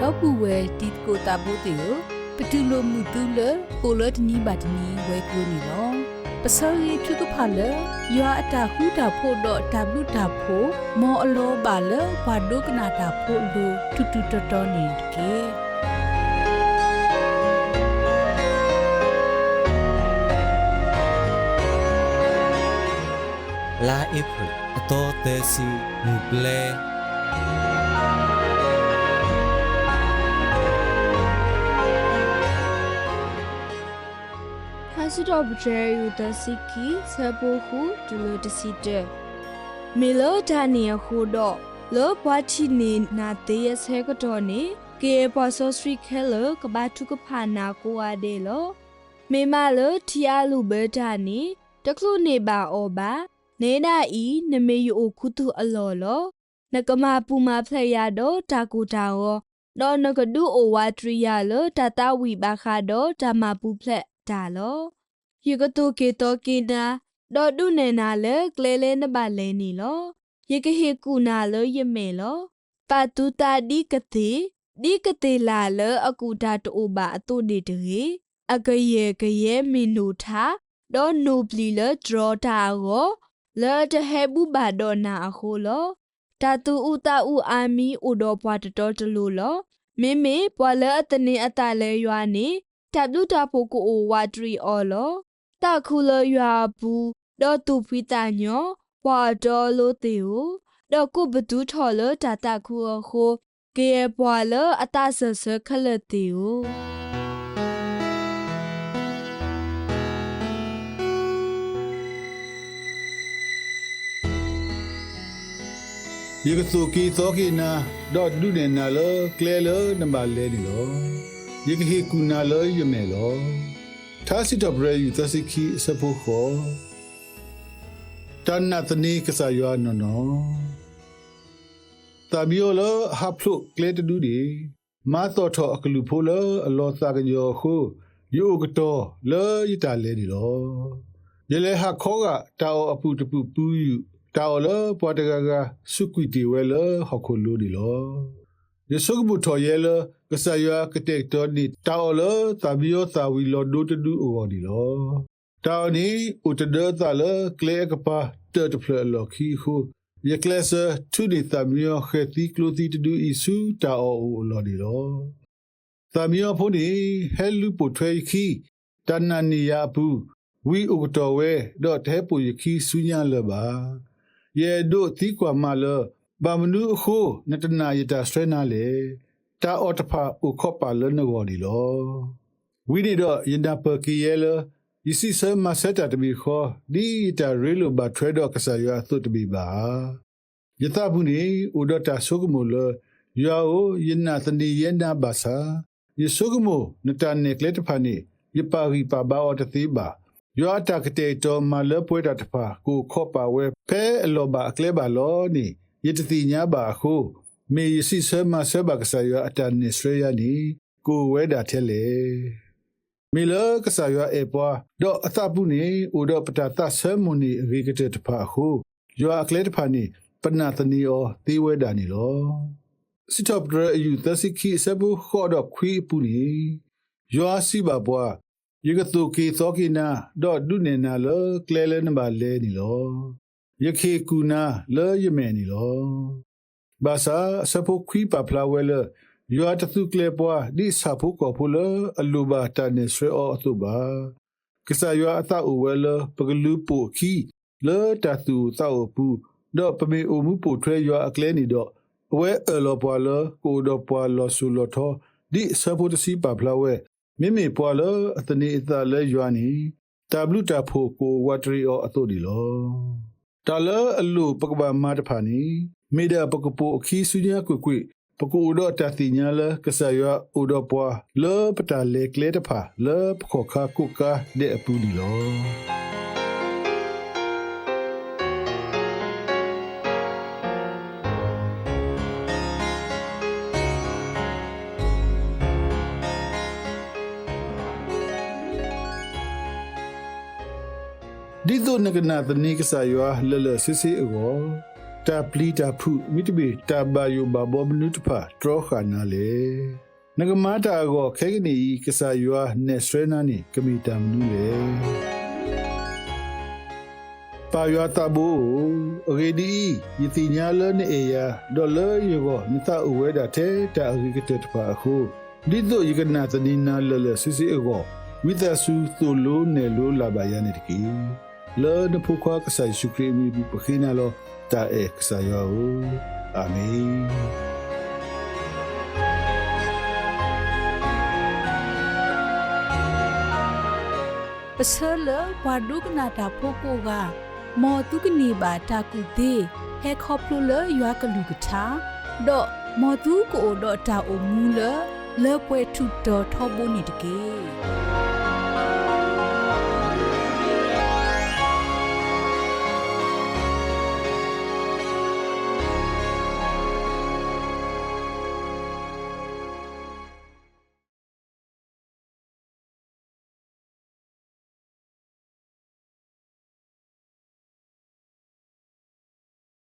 တော့ပူဝဲတီကိုတာဘိုတေကိုပတူလိုမှုတူလကိုလတနီဘတ်နီဝဲကလိုနီလောပစောရီထုကဖာလရွာအတာဟူတာဖို့တော့တဘလူတာဖို့မောအလောပါလဘာဒုကနာတာဖို့လူတူတူတော်တော်နေကေလာဧပြီအတော်သေးစီမူပလဲ တော့ဘဂျယ်ယူဒစီကီဆပိုဟုဒလိုတစီတဲ့မီလိုဒါနီယခုတော့လောဘွားချီနေနာသေးရဆဲကတော့နေကေပေါ်ဆိုစထရီခဲလကဘာထုကဖာနာကိုအဒေလောမေမလထီယာလူဘဒါနီတကလူနေပါအောပါနေနာဤနမေယိုခုတုအလောလောနကမပူမဖလက်ရတော့တာကူတာရောတော့နကဒူအိုဝါထရီယာလတတဝီပါခါတော့ဓမ္မပူဖလက်ဒါလော ယေကတုကေတောကိနာဒေါ်ဒုနေနာလေကလေလေနဘလဲနီလောယေကဟေကူနာလောယမေလောပါတူတာဒီကတိဒီကတိလာလအကူတာတူပါအတုနေတရေအကရေကရေမီနူထာဒေါ်နိုပလီလဒရောတာကိုလေတဟေဘူဘာဒေါနာအခုလောတာတူဥတာဥအာမီဥတော်ဘွားတတော်တလူလောမေမေပွာလအတနေအတလဲရွာနေတပ်လူတာဖို့ကိုအိုဝါဒရီအော်လော တခုလရွာဘူးတော့သူဖိတညောဘွာတော်လို့တေကိုတော့ကုဘဒူးထော်လတာတခုခိုကေဘွာလအတဆဆခလတေကိုယေကဆိုကီသောကိနာဒေါ်ဒုနေနာလကလဲလနမလဲနီလောယေကဟေကူနာလယမေလော သာစီတဘရယူသစီခီစဖို့ခောတန်နတနီကဆာယောနောနောတဘီယိုလဟပ်ဖလုကလေတဒူဒီမာသောထအကလူဖိုလအလောစာကညောခုယုကတော်လေယတလဲဒီလောယလေဟာခောကတာအပူတပူပူယူတာအော်လပွားတကကစုကွီတီဝဲလဟခုလူဒီလော ယဆုကဘူထော်ရဲလကဆာယကတက်တော်ဒီတာအော်လတဘီယောတာဝီလောဒိုတဒူအော်ဒီလောတာအော်နီဥတဒတာလကလေကပါတတ်ဖလလောခီခုယကလဆာသူဒီတဘီယောခေတီကလိုတီတဒူအီဆူတာအော်အော်လောဒီလောတဘီယောဖိုဒီဟဲလူပိုထွေခီတနနီယာပူဝီဥကတော်ဝဲတော့တဲပူယခီဆူညာလပါယေဒိုတီကွာမလ ဘာမနုအခုနတနာယတာစထရနာလေတာအော်တဖာဥခောပါလနဝဒီလောဝိဒီတော့ယင်ဒပကီယေလယစီဆမဆက်တာတဘီခောဒီတာရေလိုဘာထရဒေါကဆာယာသုတဘီဘာယတဘူးနေဥဒတာဆုကမလယောယင်နာသနီယန္နာဘာသာယဆုကမနတနေကလက်တဖာနေယပါရီပါဘာအော်တတိဘာယောတာကတေတော်မလပွေတာတဖာကိုခောပါဝဲဖဲအလောပါအကလဲပါလောနီ ယတတိညာပါခုမေယစီဆမဆဘကဆာယောအတန်နေစရယာနီကိုဝဲတာထဲလေမေလကဆာယောအေပွားတော့အသပုနေဥဒပတတဆမုန်ရီကတဲ့တဖာခုယောအကလဲတဖာနီပနာတနီအောသေဝဲတာနီလောစစ်တော့ဒရယူသစီခီဆဘူခေါ်တော့ခွီးပူနီယောစီပါပွားယေကတုကေသောကိနာတော့ဒုနေနာလကလဲလဲနပါလဲနီလော ယခေကူနာလဲယမဲနီလောဘာသာစဖို့ခွီပါဖလာဝဲလယောတသုကလေပွားဒီစာဖို့ကောဖလအလူဘာတနေဆွေအောအတုဘာကဆာယောအတအဝဲလပကလူပိုခီလဲတသူသောပူတော့ပမေအမှုပိုထွဲယောအကလဲနီတော့အဝဲအလောပွာလကိုတော့ပွာလောဆူလောထောဒီစဖို့တစီပါဖလာဝဲမိမိပွာလအတနေအတလဲယွာနီတဘလူတာဖို့ကိုဝတ်ရီအောအတုဒီလော တလအလူပကဘာမာတဖာနီမေဒပကပိုအခီဆုညာကွကွပကူဒတတိညာလကဆယဥဒပွာလောပတလေကလေတဖာလောပခခကုကာဒေအပူဒီလော ဒီဒုနကနာတနိကဆာယောလလစစ်စီအောတာပလီတာဖုမိတဘီတာဘာယိုဘာဘောမနုတဖာထရခနာလေနဂမတာကိုခဲကနေကဆာယွာနေစရနာနီကမီတမ်နူလေပါယွာတဘူရေဒီယတိညာလနေအေယာဒေါ်လာယောနိတာအဝဲတာတဲ့တာအရိကတက်ပါခုဒီတော့ယကနာတနီနာလလစစ်စီအကောဝိသဆူသိုလိုနေလိုလာပါယနေတကီ လောဒဖုခွာကဆိုင်ရှုခရီမီပခိနာလောတာအေခဆာယောအာမင်ပစလဘာဒုကနာတာဖိုကိုကမော်တုကနေပါတာကုသေးဟဲခေါပလူလရွာကလူကထာဒေါမော်တုကိုဒေါတာအုံမူလလဲပွဲထုတော်ထောပုန်နေတကေ